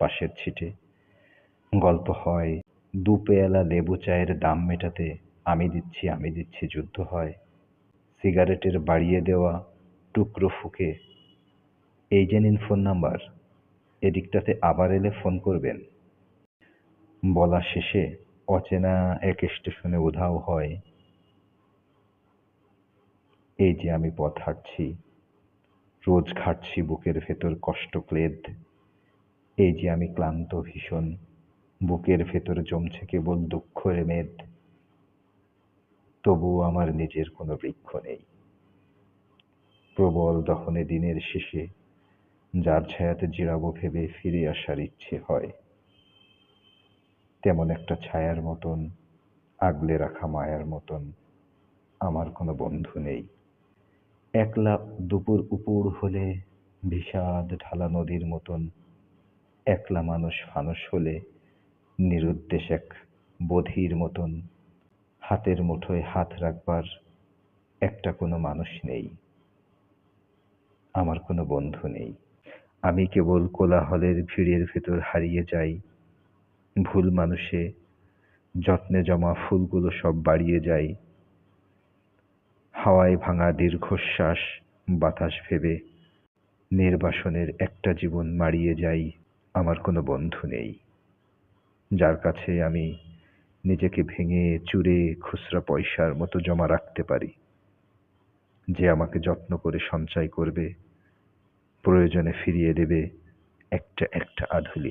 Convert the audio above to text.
পাশের ছিটে। গল্প হয়, দু পেয়ালা লেবু চায়ের দাম মেটাতে, আমি দিচ্ছি আমি দিচ্ছি যুদ্ধ হয়। সিগারেটের বাড়িয়ে দেওয়া টুকরো ফুকে। এই যে নিন ফোন নাম্বার, এদিকটাতে আবার এলে ফোন করবেন। বলা শেষে অচেনা এক স্টেশনে উধাও হয়। এই যে আমি পথ হাঁটছি, রোজ খাটছি বুকের ভেতর কষ্ট ক্লেদ এই যে আমি ক্লান্ত ভীষণ, বুকের ভেতর জমছে কেবল দুঃখের মেদ। তবুও আমার নিজের কোনো বৃক্ষ নেই। প্রবল দহনে দিনের শেষে যার ছায়াতে জিরাবো ভেবে ফিরে আসার ইচ্ছে হয়, তেমন একটা ছায়ার মতন, আগলে রাখা মায়ার মতন আমার কোনো বন্ধু নেই। একলা দুপুর উপুর হলে বিষাদ ঢালা নদীর মতন একলা মানুষ ফানুষ হলে নিরুদ্দেশ এক বধির মতন। হাতের মুঠোয় হাত রাখবার একটা কোনো মানুষ নেই। আমার কোনো বন্ধু নেই। আমি কেবল কোলাহলের ভিড়ের ভেতর হারিয়ে যাই। ভুল মানুষে যত্নে জমা ফুলগুলো সব বাড়িয়ে যাই। হাওয়ায় ভাঙা দীর্ঘশ্বাস বাতাস ভেবে নির্বাসনের একটা জীবন মারিয়ে যাই। আমার কোনো বন্ধু নেই। যার কাছে আমি নিজেকে ভেঙে, চুরে, খুচরা পয়সার মতো জমা রাখতে পারি। যে আমাকে যত্ন করে সঞ্চয় করবে, প্রয়োজনে ফিরিয়ে দেবে একটা একটা আধুলি।